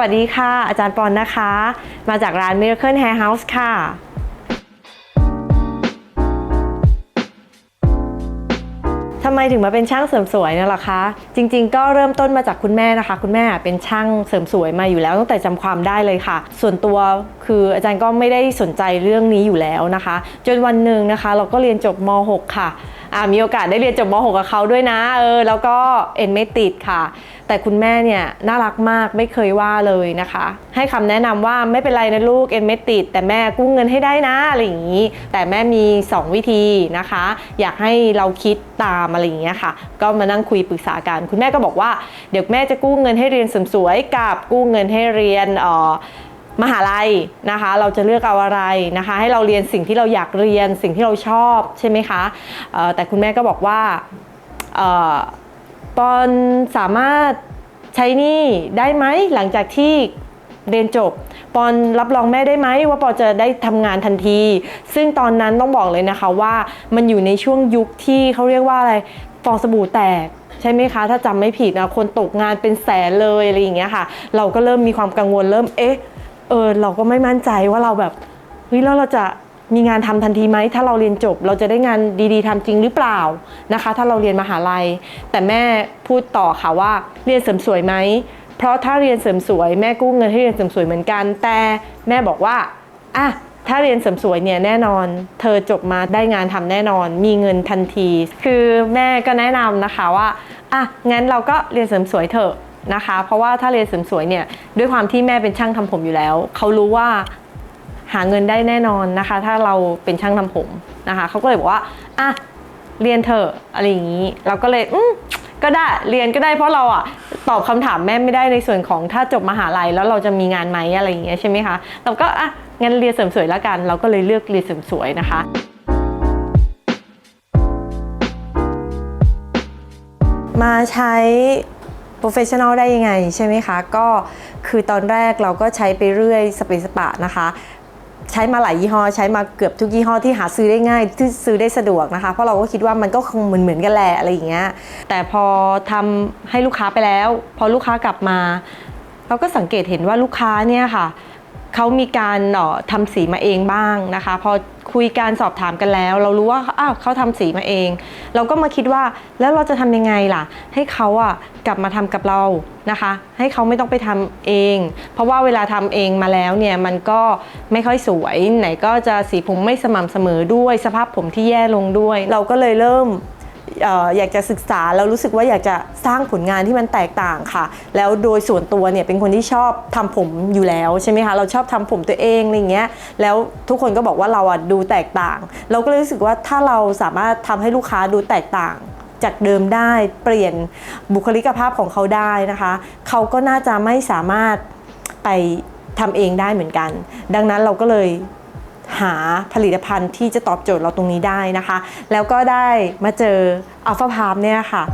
วัสดีค่ะ อาจารย์ปอนนะคะ มาจากร้าน Miracle Hair House ค่ะทำไมถึงมาเป็นช่างเสริมสวยเนี่ยล่ะคะ จริงๆ ก็เริ่มต้นมาจากคุณแม่นะคะ คุณแม่เป็นช่างเสริมสวยมาอยู่แล้วตั้งแต่จำความได้เลยค่ะ ส่วนตัวคืออาจารย์ก็ไม่ได้สนใจเรื่องนี้อยู่แล้วนะคะ จนวันหนึ่งนะคะ เราก็เรียนจบม .6 ค่ะ มีโอกาสได้เรียนจบม .6 กับเขาด้วยนะเออแล้วก็เอ็นไม่ติดค่ะ แต่คุณแม่เนี่ยน่ารักมากไม่เคยว่าเลยนะคะ ให้คำแนะนำว่าไม่เป็นไรนะลูกเอ็นไม่ติด แต่แม่กู้เงินให้ได้นะอะไรอย่างนี้ แต่แม่มี 2 วิธีนะคะ อยากให้เราคิดตามอะไรอย่างเงี้ยค่ะ ก็มานั่งคุยปรึกษากัน คุณแม่ก็บอกว่าเดี๋ยวแม่จะกู้เงินให้เรียนเสริมสวยกับกู้เงินให้เรียนเอ่อ มหาลัยนะคะ เราจะเลือกเอาอะไรนะคะ ให้เราเรียนสิ่งที่เราอยากเรียนสิ่งที่เราชอบใช่ไหมคะแต่คุณแม่ก็บอกว่าออปอนสามารถใช้นี่ได้ไหมหลังจากที่เรียนจบปอนรับรองแม่ได้ไหมว่าปอนจะได้ทำงานทันที ซึ่งตอนนั้นต้องบอกเลยนะคะว่ามันอยู่ในช่วงยุคที่เขาเรียกว่าอะไรฟองสบู่แตกใช่ไหมคะ ถ้าจำไม่ผิดนะคนตกงานเป็นแสนเลยอะไรอย่างเงี้ยค่ะ เราก็เริ่มมีความกังวลเริ่มเอ๊ะ เออเราก็ไม่มั่นใจว่าเราแบบเฮ้ยแล้วเราจะมีงานทำทันทีไหมถ้าเราเรียนจบ เราจะได้งานดีๆทำจริงหรือเปล่านะคะ ถ้าเราเรียนมหาลัย แต่แม่พูดต่อค่ะว่าเรียนเสริมสวยไหมเพราะถ้าเรียนเสริมสวย แม่กู้เงินให้เรียนเสริมสวยเหมือนกัน แต่แม่บอกว่าอะถ้าเรียนเสริมสวยเนี่ยแน่นอน เธอจบมาได้งานทำแน่นอน มีเงินทันที คือแม่ก็แนะนำนะคะว่าอะงั้นเราก็เรียนเสริมสวยเถอะ นะคะ เพราะว่าถ้าเรียนเสริมสวยเนี่ยด้วยความที่แม่เป็นช่างทำผมอยู่แล้ว เขารู้ว่าหาเงินได้แน่นอนนะคะ ถ้าเราเป็นช่างทำผมนะคะเขาก็เลยบอกว่าอะเรียนเถอะอะไรอย่างนี้ เราก็เลยอืมก็ได้เรียนก็ได้เพราะเราอะตอบคำถามแม่ไม่ได้ในส่วนของถ้าจบมหาลัยแล้วเราจะมีงานไหมอะไรอย่างเงี้ยใช่ไหมคะเราก็อะงั้นเรียนเสริมสวยแล้วกัน เราก็เลยเลือกเรียนเสริมสวยนะคะมาใช้ professional ได้ยังไงใช่ไหมคะ ก็คือตอนแรกเราก็ใช้ไปเรื่อยสเปซสปะนะคะใช้มาหลายยี่ห้อใช้มาเกือบทุกยี่ห้อที่หาซื้อได้ง่ายที่ซื้อได้สะดวกนะคะ เพราะเราก็คิดว่ามันก็คงเหมือนเหมือนกันแหละอะไรอย่างเงี้ยแต่พอทำให้ลูกค้าไปแล้ว พอลูกค้ากลับมา เราก็สังเกตเห็นว่าลูกค้าเนี่ยค่ะเขามีการเอ่อทำสีมาเองบ้างนะคะ พอ คุยการสอบถามกันแล้ว เรารู้ว่าอ้าวเขาทำสีมาเอง เราก็มาคิดว่าแล้วเราจะทำยังไงล่ะ ให้เขาอะกลับมาทำกับเรานะคะ ให้เขาไม่ต้องไปทำเอง เพราะว่าเวลาทำเองมาแล้วเนี่ยมันก็ไม่ค่อยสวยไหนก็จะสีผมไม่สม่ำเสมอด้วย สภาพผมที่แย่ลงด้วย เราก็เลยเริ่ม อยากจะศึกษาแล้วรู้สึกว่าอยากจะสร้างผลงานที่มันแตกต่างค่ะ แล้วโดยส่วนตัวเนี่ยเป็นคนที่ชอบทำผมอยู่แล้วใช่ไหมคะเราชอบทำผมตัวเองอะไรเงี้ยแล้วทุกคนก็บอกว่าเราอะดูแตกต่าง เราก็เลยรู้สึกว่าถ้าเราสามารถทำให้ลูกค้าดูแตกต่างจากเดิมได้เปลี่ยนบุคลิกภาพของเขาได้นะคะเขาก็น่าจะไม่สามารถไปทำเองได้เหมือนกัน ดังนั้นเราก็เลย หาผลิตภัณฑ์ที่จะตอบโจทย์เราตรงนี้ได้นะคะ แล้วก็ได้มาเจออัลฟาพาร์มเนี่ยค่ะ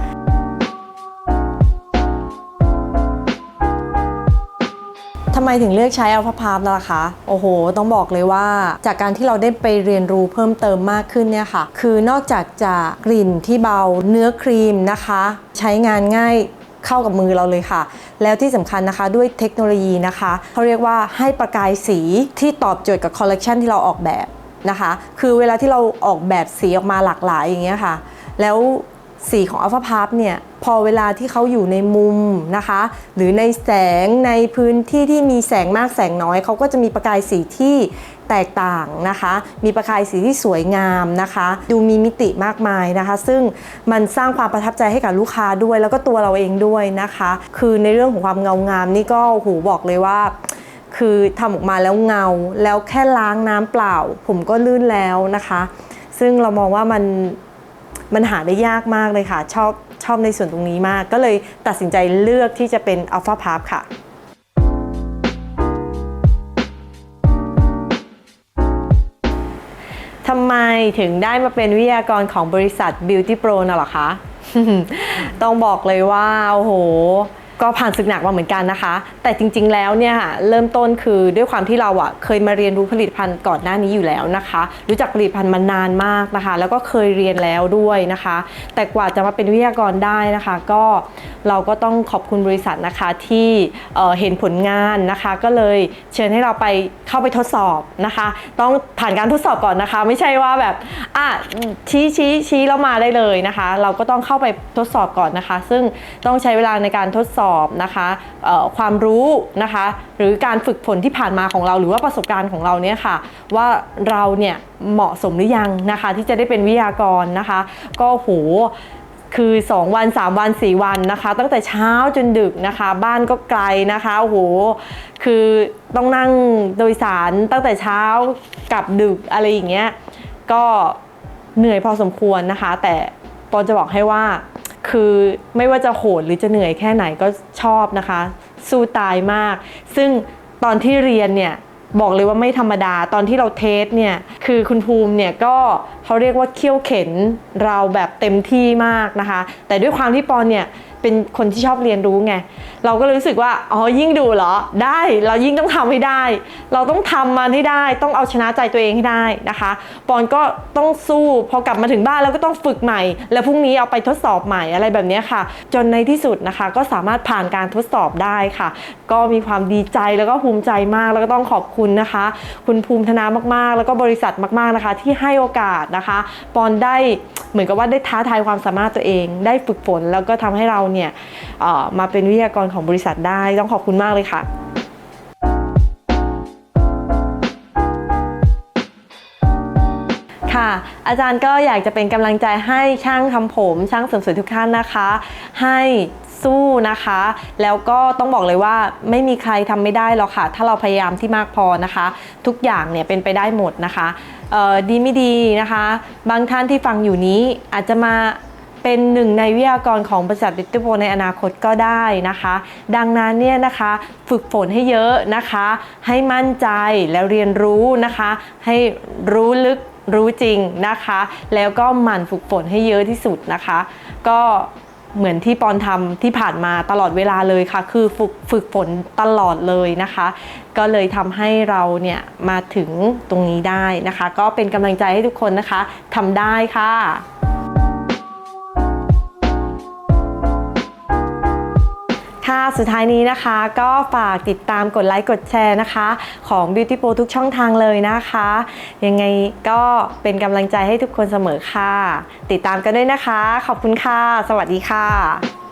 ทำไมถึงเลือกใช้อัลฟาพาร์มล่ะคะ โอ้โห ต้องบอกเลยว่า จากการที่เราได้ไปเรียนรู้เพิ่มเติมมากขึ้นเนี่ยค่ะ คือนอกจากจะกลิ่นที่เบาเนื้อครีมนะคะ ใช้งานง่าย เข้ากับมือเราเลยค่ะ แล้วที่สำคัญนะคะด้วยเทคโนโลยีนะคะเขาเรียกว่าให้ประกายสีที่ตอบโจทย์กับคอลเลกชันที่เราออกแบบนะคะ คือเวลาที่เราออกแบบสีออกมาหลากหลายอย่างเงี้ยค่ะ แล้ว สีของอัลฟาพาร์เนี่ยพอเวลาที่เขาอยู่ในมุมนะคะ หรือในแสงในพื้นที่ที่มีแสงมากแสงน้อยเขาก็จะมีประกายสีที่แตกต่างนะคะ มีประกายสีที่สวยงามนะคะ ดูมีมิติมากมายนะคะ ซึ่งมันสร้างความประทับใจให้กับลูกค้าด้วย แล้วก็ตัวเราเองด้วยนะคะ คือในเรื่องของความเงางามนี่ก็โอ้โหบอกเลยว่าคือทำออกมาแล้วเงาแล้วแค่ล้างน้ำเปล่า ผมก็ลื่นแล้วนะคะ ซึ่งเรามองว่ามัน มันหาได้ยากมากเลยค่ะ ชอบชอบในส่วนตรงนี้มาก ก็เลยตัดสินใจเลือกที่จะเป็นอัลฟาพาร์ค่ะทำไมถึงได้มาเป็นวิทยากรของบริษัท Beauty Pro น่ะเหรอคะ ต้องบอกเลยว่า โอ้โห ก็ผ่านศึกหนักมาเหมือนกันนะคะ แต่จริง ๆ แล้วเนี่ยค่ะเริ่มต้นคือด้วยความที่เราอะเคยมาเรียนรู้ผลิตภัณฑ์ก่อนหน้านี้อยู่แล้วนะคะ รู้จักผลิตภัณฑ์มานานมากนะคะ แล้วก็เคยเรียนแล้วด้วยนะคะ แต่กว่าจะมาเป็นวิทยากรได้นะคะ ก็เราก็ต้องขอบคุณบริษัทนะคะที่เเห็นผลงานนะคะ ก็เลยเชิญให้เราไปเข้าไปทดสอบนะคะ ต้องผ่านการทดสอบก่อนนะคะ ไม่ใช่ว่าแบบอะชี้ชี้ชี้แล้วมาได้เลยนะคะ เราก็ต้องเข้าไปทดสอบก่อนนะคะ ซึ่งต้องใช้เวลาในการทดสอบนะคะความรู้นะคะ หรือการฝึกฝนที่ผ่านมาของเรา หรือว่าประสบการณ์ของเราเนี่ยค่ะ ว่าเราเนี่ยเหมาะสมหรือยังนะคะ ที่จะได้เป็นวิทยากรนะคะ ก็โหคือ 2 วัน 3 วัน 4 วันนะคะ ตั้งแต่เช้าจนดึกนะคะ บ้านก็ไกลนะคะโอ้โหคือต้องนั่งโดยสารตั้งแต่เช้ากลับดึกอะไรอย่างเงี้ยก็เหนื่อยพอสมควรนะคะ แต่ปอนจะบอกให้ว่า คือไม่ว่าจะโหดหรือจะเหนื่อยแค่ไหนก็ชอบนะคะ สู้ตายมาก ซึ่งตอนที่เรียนเนี่ยบอกเลยว่าไม่ธรรมดาตอนที่เราเทสเนี่ยคือคุณภูมิเนี่ยก็เขาเรียกว่าเคี่ยวเข็นเราแบบเต็มที่มากนะคะ แต่ด้วยความที่ปอนเนี่ยเป็นคนที่ชอบเรียนรู้ไง เราก็เลยรู้สึกว่าอ๋อยิ่งดูเหรอได้เรายิ่งต้องทำให้ได้ เราต้องทำมันให้ได้ต้องเอาชนะใจตัวเองให้ได้นะคะปอนก็ต้องสู้พอกลับมาถึงบ้านแล้วก็ต้องฝึกใหม่ แล้วพรุ่งนี้เอาไปทดสอบใหม่อะไรแบบนี้ค่ะ จนในที่สุดนะคะ ก็สามารถผ่านการทดสอบได้ค่ะ ก็มีความดีใจแล้วก็ภูมิใจมากแล้วก็ต้องขอบคุณนะคะ คุณภูมิธนามากๆ แล้วก็บริษัทมาก ๆนะคะ ที่ให้โอกาสนะคะปอนได้เหมือนกับว่าได้ท้าทายความสามารถตัวเอง ได้ฝึกฝนแล้วก็ทำให้เราเนี่ยเออมาเป็นวิทยากรของบริษัทได้ ต้องขอบคุณมากเลยค่ะค่ะอาจารย์ก็อยากจะเป็นกำลังใจให้ช่างทำผม ช่างเสริมสวยทุกท่านนะคะ ให้สู้นะคะ แล้วก็ต้องบอกเลยว่าไม่มีใครทำไม่ได้หรอกค่ะ ถ้าเราพยายามที่มากพอนะคะ ทุกอย่างเนี่ยเป็นไปได้หมดนะคะดีไม่ดีนะคะ บางท่านที่ฟังอยู่นี้อาจจะมา เป็นหนึ่งในวิทยากรของบริษัทดิจิทัลโปรในอนาคตก็ได้นะคะ ดังนั้นเนี่ยนะคะฝึกฝนให้เยอะนะคะ ให้มั่นใจแล้วเรียนรู้นะคะ ให้รู้ลึกรู้จริงนะคะ แล้วก็หมั่นฝึกฝนให้เยอะที่สุดนะคะ ก็เหมือนที่ปอนทำที่ผ่านมาตลอดเวลาเลยค่ะ คือฝึกฝึกฝนตลอดเลยนะคะ ก็เลยทำให้เราเนี่ยมาถึงตรงนี้ได้นะคะ ก็เป็นกำลังใจให้ทุกคนนะคะทำได้ค่ะ สุดท้ายนี้นะคะ ก็ฝากติดตามกดไลค์กดแชร์นะคะ ของ Beauty Pro ทุกช่องทางเลยนะคะ ยังไงก็เป็นกำลังใจให้ทุกคนเสมอค่ะ ติดตามกันด้วยนะคะ ขอบคุณค่ะ สวัสดีค่ะ